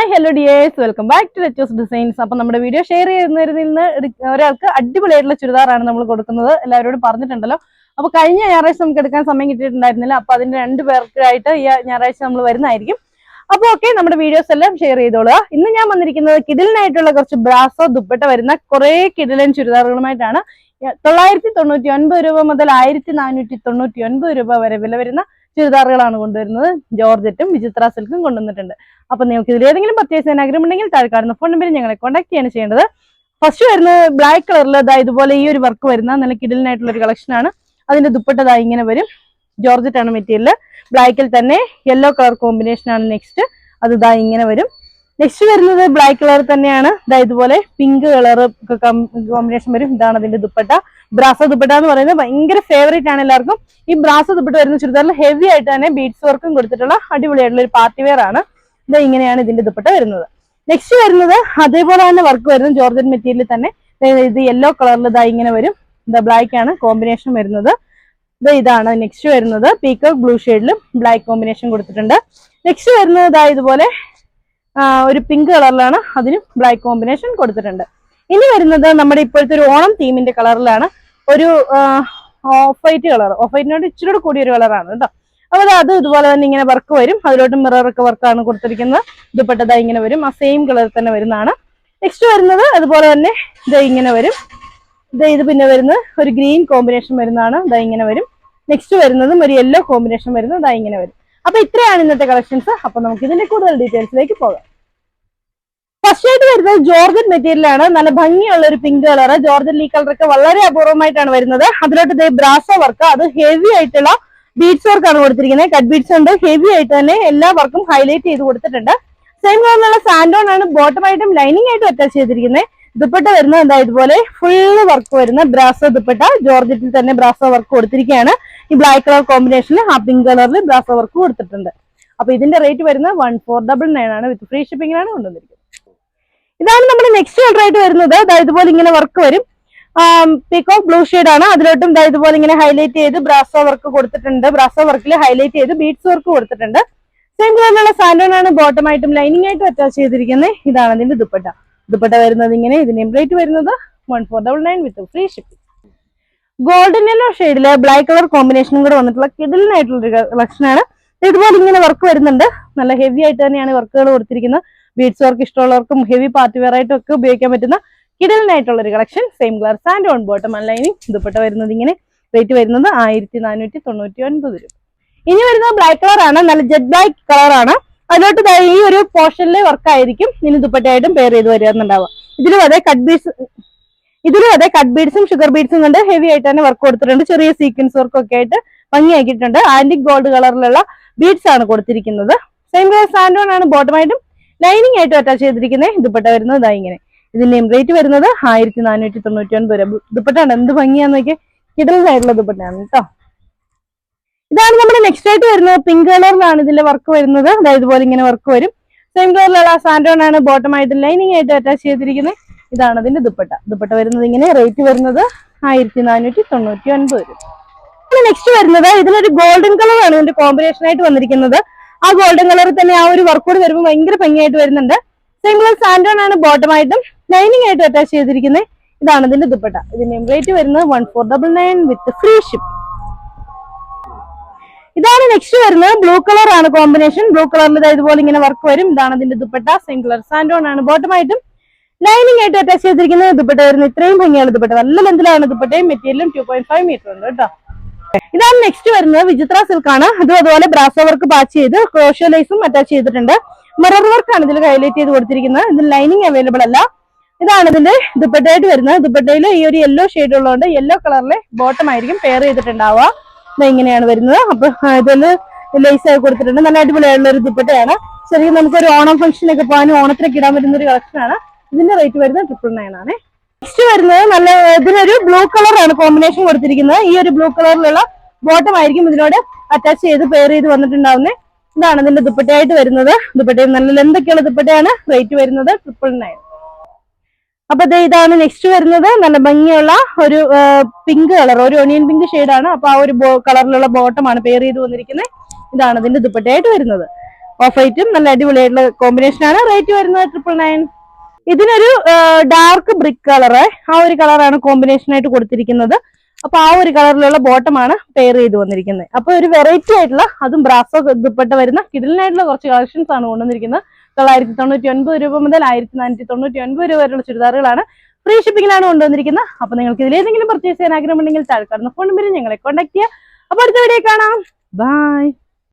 Hi hello dears welcome back to ലെറ്റോസ് designs അപ്പൊ നമ്മുടെ video share ചെയ്യുന്നതിൽ നിന്ന് ഒരാൾക്ക് അടിപൊളിയായിട്ടുള്ള ചുരിദാറാണ് നമ്മൾ കൊടുക്കുന്നത്. എല്ലാവരോടും പറഞ്ഞിട്ടുണ്ടല്ലോ. അപ്പോൾ കഴിഞ്ഞ ഞായറാഴ്ച നമുക്ക് എടുക്കാൻ സമയം കിട്ടിയിട്ടുണ്ടായിരുന്നില്ല. അപ്പോൾ അതിന്റെ രണ്ട് പേർക്കായിട്ട് ഈ ഞായറാഴ്ച നമ്മൾ വരുന്നതായിരിക്കും. അപ്പോൾ ഓക്കെ നമ്മുടെ വീഡിയോസ് എല്ലാം ഷെയർ ചെയ്തോളുക. ഇന്ന് ഞാൻ വന്നിരിക്കുന്നത് കിഡിലിനായിട്ടുള്ള കുറച്ച് ബ്രാസോ ദുപ്പട്ട വരുന്ന കുറേ കിഡിലൻ ചുരിദാറുകളുമായിട്ടാണ്. തൊള്ളായിരത്തി തൊണ്ണൂറ്റി ഒൻപത് രൂപ മുതൽ ആയിരത്തി നാനൂറ്റി തൊണ്ണൂറ്റി ഒൻപത് രൂപ വരെ വില വരുന്ന ചുരിദാറുകളാണ് കൊണ്ടുവരുന്നത്. ജോർജറ്റും വിചിത്ര സിൽക്കും കൊണ്ടുവന്നിട്ടുണ്ട്. അപ്പൊ നിങ്ങൾക്ക് ഇതിൽ ഏതെങ്കിലും പർച്ചേസ് ചെയ്യാൻ ആഗ്രഹമുണ്ടെങ്കിൽ താഴെ കാണുന്ന ഫോൺ നമ്പറിൽ ഞങ്ങളെ കോൺടാക്ട് ചെയ്യാണ് ചെയ്യേണ്ടത്. ഫസ്റ്റ് വരുന്നത് ബ്ലാക്ക് കളറിൽ അതാ ഇതുപോലെ ഈ ഒരു വർക്ക് വരുന്ന നല്ല കിഡിലിനായിട്ടുള്ള ഒരു കളക്ഷനാണ് അതിന്റെ ദുപ്പട്ട ദാ ഇങ്ങനെ വരും. ജോർജറ്റ് ആണ് മെറ്റീരിയൽ ബ്ലാക്കിൽ തന്നെ യെല്ലോ കളർ കോമ്പിനേഷൻ ആണ് നെക്സ്റ്റ് അത് ദാ ഇങ്ങനെ വരും. നെക്സ്റ്റ് വരുന്നത് ബ്ലാക്ക് കളർ തന്നെയാണ്. ദാ ഇതുപോലെ പിങ്ക് കളർ കോമ്പിനേഷൻ വരും. ഇതാണ് അതിന്റെ ദുപ്പട്ട. ബ്രാസ ദുപ്പട്ട എന്ന് പറയുന്നത് ഭയങ്കര ഫേവറേറ്റ് ആണ് എല്ലാവർക്കും. ഈ ബ്രാസ ദുപ്പട്ട വരുന്ന ചുരിദാറിൽ ഹെവി ആയിട്ട് തന്നെ ബീഡ്സ് വർക്കും കൊടുത്തിട്ടുള്ള അടിപൊളിയായിട്ടുള്ള ഒരു പാർട്ടി വെയർ ആണ്. ഇത് ഇങ്ങനെയാണ് ഇതിന്റെ ദുപ്പട്ട വരുന്നത്. നെക്സ്റ്റ് വരുന്നത് അതേപോലെ തന്നെ വർക്ക് വരുന്നത് ജോർജൻ മെറ്റീരിയൽ തന്നെ ഇത് യെല്ലോ കളറിൽ ഇതാ ഇങ്ങനെ വരും. ഇതാ ബ്ലാക്ക് ആണ് കോമ്പിനേഷൻ വരുന്നത്. ഇത് ഇതാണ് നെക്സ്റ്റ് വരുന്നത്. പീക്കോക്ക് ബ്ലൂ ഷെയ്ഡിലും ബ്ലാക്ക് കോമ്പിനേഷൻ കൊടുത്തിട്ടുണ്ട്. നെക്സ്റ്റ് വരുന്നത് ഇതാ ഇതുപോലെ ഒരു പിങ്ക് കളറിലാണ് അതിനും ബ്ലാക്ക് കോമ്പിനേഷൻ കൊടുത്തിട്ടുണ്ട്. ഇനി വരുന്നത് നമ്മുടെ ഇപ്പോഴത്തെ ഒരു ഓണം തീമിന്റെ കളറിലാണ്. ഒരു ഓഫ് വൈറ്റ് കളർ. ഓഫ് വൈറ്റിനോട് ഇച്ചിരി കൂടി ഒരു കളറാണ് കേട്ടോ. അപ്പോൾ അത് ഇതുപോലെ തന്നെ ഇങ്ങനെ വർക്ക് വരും. അതിലോട്ട് മിറർ ഒക്കെ വർക്കാണ് കൊടുത്തിരിക്കുന്നത്. ദുപ്പട്ട ഇങ്ങനെ വരും. ആ സെയിം കളർ തന്നെ വരുന്നതാണ്. നെക്സ്റ്റ് വരുന്നത് അതുപോലെ തന്നെ ഇത് ഇങ്ങനെ വരും. ഇത് ഇത് പിന്നെ വരുന്നത് ഒരു ഗ്രീൻ കോമ്പിനേഷൻ വരുന്നതാണ്. ഇതാ ഇങ്ങനെ വരും. നെക്സ്റ്റ് വരുന്നതും ഒരു യെല്ലോ കോമ്പിനേഷൻ വരുന്നത് ഇതാ ഇങ്ങനെ വരും. അപ്പൊ ഇത്രയാണ് ഇന്നത്തെ കളക്ഷൻസ് അപ്പൊ നമുക്ക് ഇതിന്റെ കൂടുതൽ ഡീറ്റെയിൽസിലേക്ക് പോകാം. ഫസ്റ്റ് ആയിട്ട് വരുന്നത് ജോർജൻ മെറ്റീരിയൽ ആണ്. നല്ല ഭംഗിയുള്ള ഒരു പിങ്ക് കളർ ജോർജൻ ലീ കളറൊക്കെ വളരെ അപൂർവമായിട്ടാണ് വരുന്നത്. അതിലോട്ട് ഇതേ ബ്രാസോ വർക്ക് അത് ഹെവി ആയിട്ടുള്ള ബീഡ്സ് വർക്കാണ് കൊടുത്തിരിക്കുന്നത്. കട്ട് ബീഡ്സ് ഉണ്ട്. ഹെവി ആയിട്ട് തന്നെ എല്ലാ വർക്കും ഹൈലൈറ്റ് ചെയ്ത് കൊടുത്തിട്ടുണ്ട്. സെയിം കളറിലുള്ള സാൻഡോൺ ആണ് ബോട്ടം ആയിട്ടും ലൈനിങ് ആയിട്ടും അറ്റാച്ച് ചെയ്തിരിക്കുന്നത്. ദുപ്പട്ട വരുന്നത് എന്താ ഇതുപോലെ? ഫുള്ള് വർക്ക് വരുന്ന ബ്രാസോ ദുപ്പട്ട. ജോർജറ്റിൽ തന്നെ ബ്രാസോ വർക്ക് കൊടുത്തിരിക്കുകയാണ്. ഈ ബ്ലാക്ക് കളർ കോമ്പിനേഷനിൽ ആ പിങ്ക് കളറിൽ ബ്രാസോ വർക്ക് കൊടുത്തിട്ടുണ്ട്. അപ്പൊ ഇതിന്റെ റേറ്റ് വരുന്നത് വൺ ഫോർ ഡബിൾ നയൻ ആണ്. വിത്ത് ഫ്രീ ഷിപ്പിംഗിലാണ് കൊണ്ടുവന്നിരിക്കുന്നത്. ഇതാണ് നമ്മുടെ നെക്സ്റ്റ് കളർ ആയിട്ട് വരുന്നത്. അതായത് ഇതുപോലെ ഇങ്ങനെ വർക്ക് വരും. പീക്കോക്ക് ബ്ലൂ ഷെയ്ഡ് ആണ്. അതിലോട്ടും ഇതാ ഇതുപോലെ ഇങ്ങനെ ഹൈലൈറ്റ് ചെയ്ത് ബ്രാസോ വർക്ക് കൊടുത്തിട്ടുണ്ട്. ബ്രാസോ വർക്കിൽ ഹൈലൈറ്റ് ചെയ്ത് ബീഡ്സ് വർക്ക് കൊടുത്തിട്ടുണ്ട്. സെയിം കളറിലുള്ള സാൻഡോൺ ആണ് ബോട്ടം ആയിട്ടും ലൈനിങ് ആയിട്ടും അറ്റാച്ച് ചെയ്തിരിക്കുന്നത് ഇതാണ് അതിന്റെ ദുപ്പട്ട. ദുപ്പട്ട വരുന്നത് ഇങ്ങനെ ഇതിന്റെ റേറ്റ് വരുന്നത് one four double nine with free shipping golden yellow ഷെയ്ഡിൽ ബ്ലാക്ക് കളർ കോമ്പിനേഷനും കൂടെ വന്നിട്ടുള്ള കിഡിലിനായിട്ടുള്ള ഒരു കളക്ഷനാണ് ഇതുപോലെ ഇങ്ങനെ വർക്ക് വരുന്നുണ്ട്. നല്ല ഹെവി ആയിട്ട് തന്നെയാണ് വർക്കുകൾ കൊടുത്തിരിക്കുന്നത്. ബീഡ്സ് വർക്ക് ഇഷ്ടമുള്ളവർക്കും ഹെവി പാർട്ടി വെയർ ആയിട്ടും ഒക്കെ ഉപയോഗിക്കാൻ പറ്റുന്ന കിടലിനായിട്ടുള്ള ഒരു collection same colour santoon bottom unlining dupatta വരുന്നത് ഇങ്ങനെ റേറ്റ് വരുന്നത് ആയിരത്തി നാനൂറ്റി തൊണ്ണൂറ്റി ഒൻപത് രൂപ. ഇനി വരുന്നത് ബ്ലാക്ക് കളറാണ് നല്ല ജെറ്റ് ബ്ലാക്ക് കളറാണ് അതിലോട്ട് ഈ ഒരു പോർഷനിലെ വർക്ക് ആയിരിക്കും. ഇനി ദുപ്പട്ടയായിട്ടും പെയർ ചെയ്ത് വരുന്നുണ്ടാവുക ഇതിലും അതെ കട്ട് ബീഡ്സ് ഇതിലും അതെ കട്ട് ബീഡ്സും ഷുഗർ ബീഡ്സും കൊണ്ട് ഹെവി ആയിട്ട് തന്നെ വർക്ക് കൊടുത്തിട്ടുണ്ട്. ചെറിയ സീക്വൻസ് വർക്ക് ഒക്കെ ആയിട്ട് ഭംഗിയാക്കിയിട്ടുണ്ട്. ആന്റിക് ഗോൾഡ് കളറിലുള്ള ബീഡ്സ് ആണ് കൊടുത്തിരിക്കുന്നത്. സെയിം കളർ സാൻഡോൺ ആണ് ബോട്ടമായിട്ടും ലൈനിങ് ആയിട്ട് അറ്റാച്ച് ചെയ്തിരിക്കുന്ന ദുപ്പട്ട വരുന്നത് ഇതാ ഇങ്ങനെ. ഇതിന്റെ റേറ്റ് വരുന്നത് ആയിരത്തി നാനൂറ്റി തൊണ്ണൂറ്റി ഒൻപത് രൂപ. ദുപ്പട്ടാണ് എന്ത് ഭംഗിയാന്ന് നോക്കി കിടലായിട്ടുള്ള ദുപ്പട്ടയാണ് കേട്ടോ. ഇതാണ് നമ്മുടെ നെക്സ്റ്റ് ആയിട്ട് വരുന്നത് പിങ്ക് കളറിലാണ് ഇതിന്റെ വർക്ക് വരുന്നത്. അതായത് ഇതുപോലെ ഇങ്ങനെ വർക്ക് വരും. സെയിം കളറിലുള്ള സാൻഡോൺ ആണ് ബോട്ടം ആയിട്ട് ലൈനിങ് ആയിട്ട് അറ്റാച്ച് ചെയ്തിരിക്കുന്നത് ഇതാണ് അതിന്റെ ദുപ്പട്ട. ദുപ്പട്ട വരുന്നത് ഇങ്ങനെ റേറ്റ് വരുന്നത് ആയിരത്തി നാനൂറ്റി തൊണ്ണൂറ്റി ഒൻപത് രൂപ നെക്സ്റ്റ് വരുന്നത് ഇതിലൊരു ഗോൾഡൻ കളറാണ് ഇതിന്റെ കോമ്പിനേഷൻ ആയിട്ട് വന്നിരിക്കുന്നത്. ആ ഗോൾഡൻ കളറിൽ തന്നെ ആ ഒരു വർക്ക് കൂടി വരുമ്പോൾ ഭയങ്കര ഭംഗിയായിട്ട് വരുന്നുണ്ട്. സെയിം കളർ സാൻഡോൺ ആണ് ബോട്ടം ആയിട്ടും ലൈനിങ് ആയിട്ടും അറ്റാച്ച് ചെയ്തിരിക്കുന്നത്. ഇതാണ് ഇതിന്റെ ദുപ്പട്ട. ഇതിന്റെ റേറ്റ് വരുന്നത് one four double nine with free ship ഇതാണ് നെക്സ്റ്റ് വരുന്നത് ബ്ലൂ കളർ ആണ് കോമ്പിനേഷൻ ബ്ലൂ കളറിൽ ഇതുപോലെ ഇങ്ങനെ വർക്ക് വരും. ഇതാണ് ഇതിന്റെ ദുപ്പട്ട. സെയിം കളർ സാൻഡോൺ ആണ് ബോട്ടം ആയിട്ടും ലൈനിങ് ആയിട്ട് അറ്റാച്ച് ചെയ്തിരിക്കുന്നത് ദുപ്പട്ട വരുന്നത്. ഇത്രയും ഭംഗിയാണ് ദുപ്പട്ട. നല്ല ലെന്തിലാണ് ദുപ്പട്ടയും. മെറ്റീരിയലും ടു പോയിന്റ് ഫൈവ് മീറ്റർ ഉണ്ട് കേട്ടോ. ഇതാണ് നെക്സ്റ്റ് വരുന്നത് വിചിത്ര സിൽക്ക് ആണ്. അതും അതുപോലെ ബ്രാസോ വർക്ക് പാച്ച് ചെയ്ത് ക്രോഷ്യോ ലൈസും അറ്റാച്ച് ചെയ്തിട്ടുണ്ട്. മിറർ വർക്ക് ആണ് ഇതിൽ ഹൈലൈറ്റ് ചെയ്ത് കൊടുത്തിരിക്കുന്നത്. ഇതിൽ ലൈനിങ് അവൈലബിൾ അല്ല. ഇതാണ് ഇതിന്റെ ദുപ്പട്ടയായിട്ട് വരുന്നത്. ദുപ്പട്ടയിൽ ഈ ഒരു യെല്ലോ ഷെയ്ഡ് ഉള്ളതുകൊണ്ട് യെല്ലോ കളറിലെ ബോട്ടം ആയിരിക്കും പെയർ ചെയ്തിട്ടുണ്ടാവുക. ഇങ്ങനെയാണ് വരുന്നത്. അപ്പൊ ഇതിൽ ലേസ് ആയി കൊടുത്തിട്ടുണ്ട്. നല്ല അടിപൊളിയായിട്ടുള്ള ഒരു ദുപ്പട്ടയാണ്. ശരിക്കും നമുക്കൊരു ഓണം ഫംഗ്ഷനൊക്കെ പോകാനും ഓണത്തിനൊക്കെ ഇടാൻ പറ്റുന്ന ഒരു കളക്ഷനാണ് ഇതിന്റെ റേറ്റ് വരുന്നത് ട്രിപ്പിൾ നയൻ ആണ്. നെക്സ്റ്റ് വരുന്നത് നല്ല ഇതിനൊരു ബ്ലൂ കളറാണ് കോമ്പിനേഷൻ കൊടുത്തിരിക്കുന്നത്. ഈ ഒരു ബ്ലൂ കളറിലുള്ള ബോട്ടം ആയിരിക്കും ഇതിനോട് അറ്റാച്ച് ചെയ്ത് പെയർ ചെയ്ത് വന്നിട്ടുണ്ടാവുന്നത് ഇതാണ് ഇതിന്റെ ദുപ്പട്ടയായിട്ട് വരുന്നത്. ദുപ്പട്ടയിൽ നല്ല ലെന്തൊക്കെയുള്ള ദുപ്പട്ടയാണ്. റേറ്റ് വരുന്നത് ട്രിപ്പിൾ നയൻ അപ്പൊ ഇതാണ് നെക്സ്റ്റ് വരുന്നത്. നല്ല ഭംഗിയുള്ള ഒരു പിങ്ക് കളർ ഒരു ഒണിയൻ പിങ്ക് ആണ്. അപ്പൊ ആ ഒരു കളറിലുള്ള ബോട്ടമാണ് പെയർ ചെയ്ത് വന്നിരിക്കുന്നത്. ഇതാണ് ഇതിന്റെ ദുപ്പട്ടയായിട്ട് വരുന്നത്. ഓഫ് വൈറ്റും നല്ല അടിപൊളിയായിട്ടുള്ള കോമ്പിനേഷൻ ആണ്. റേറ്റ് വരുന്നത് ട്രിപ്പിൾ നയൻ ഇതിനൊരു ഡാർക്ക് ബ്രിക്ക് കളർ ആ ഒരു കളറാണ് കോമ്പിനേഷൻ ആയിട്ട് കൊടുത്തിരിക്കുന്നത്. അപ്പൊ ആ ഒരു കളറിലുള്ള ബോട്ടമാണ് പെയർ ചെയ്ത് വന്നിരിക്കുന്നത്. അപ്പൊ ഒരു വെറൈറ്റി ആയിട്ടുള്ള അതും ബ്രാസോ ദുപ്പട്ട വരുന്ന കിഡിലിനായിട്ടുള്ള കുറച്ച് കളക്ഷൻസ് ആണ് കൊണ്ടുവന്നിരിക്കുന്നത്. തൊള്ളായിരത്തി തൊണ്ണൂറ്റി ഒൻപത് രൂപ മുതൽ ആയിരത്തി നാനൂറ്റി തൊണ്ണൂറ്റി ഒൻപത് രൂപ വരെയുള്ള ചുരിദാറുകളാണ് ഫ്രീ ഷിപ്പിംഗിലാണ് കൊണ്ടുവന്നിരിക്കുന്നത്. അപ്പൊ നിങ്ങൾക്ക് ഇതിലേതെങ്കിലും പർച്ചേസ് ചെയ്യാൻ ആഗ്രഹമുണ്ടെങ്കിൽ താഴെ കാണുന്ന ഫോൺ നമ്പറിൽ ഞങ്ങളെ കോൺടാക്ട് ചെയ്യുക. അപ്പൊ അടുത്ത വീഡിയോ കാണാം. ബൈ